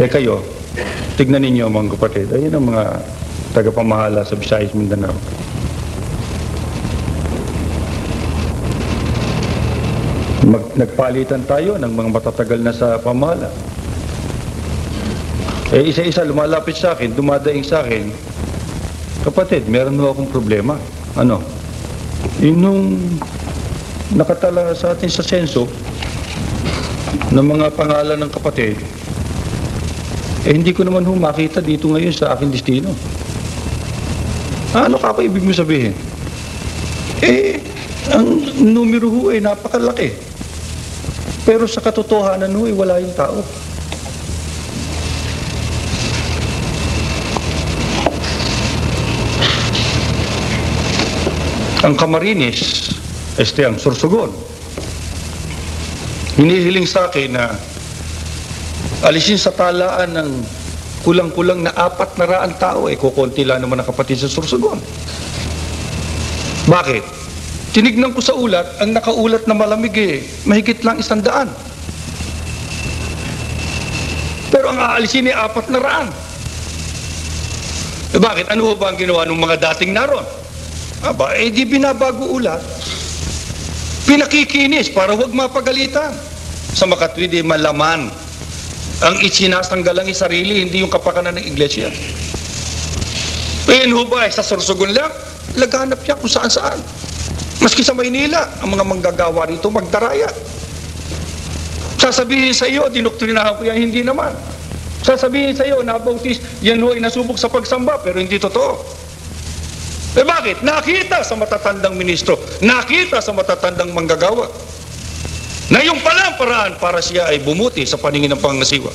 Eh kayo, tignan ninyo mga kapatid, ayun ang mga tagapamahala sa Visayas Mindanao. Mag, nagpalitan tayo ng mga matatagal na sa pamahala. Eh isa-isa lumalapit sa akin, dumadaing sa akin, kapatid, meron mo akong problema. Ano? Yun nung nakatala sa atin sa senso ng mga pangalan ng kapatid, eh hindi ko naman ho dito ngayon sa aking destino. Ano ka pa ibig mo sabihin? Eh, ang numero ho ay napakalaki. Pero sa katotohanan ho ay wala yung tao. Ang Camarines, este ang Sorsogon. Hinihiling sa akin na alisin sa talaan ng kulang-kulang na apat na raang tao, eh kukunti lang naman ang kapatid sa Sorsogon. Bakit? Tinignan ko sa ulat, ang nakaulat na malamig eh, mahigit lang isang daan. Pero ang aalisin ay apat na raan. Eh bakit? Ano ba ang ginawa ng mga dating naroon? Aba, eh di binabago ulat. Pinakikinis para huwag mapagalitan. Sa makatwid, eh, malaman. Ang isinasanggal ang sarili, hindi yung kapakanan ng iglesia. Ayan ho ba, eh, sa Sorsogon lang, laganap niya kung saan saan. Maski sa Maynila, ang mga manggagawa rito magdaraya. Sasabihin sa iyo, dinoktrinahan ko yan, hindi naman. Sasabihin sa iyo, nabautis, yan ho ay nasubok sa pagsamba, pero hindi totoo. Eh bakit? Nakita sa matatandang ministro, nakita sa matatandang manggagawa, na yung palang paraan para siya ay bumuti sa paningin ng pangasiwa.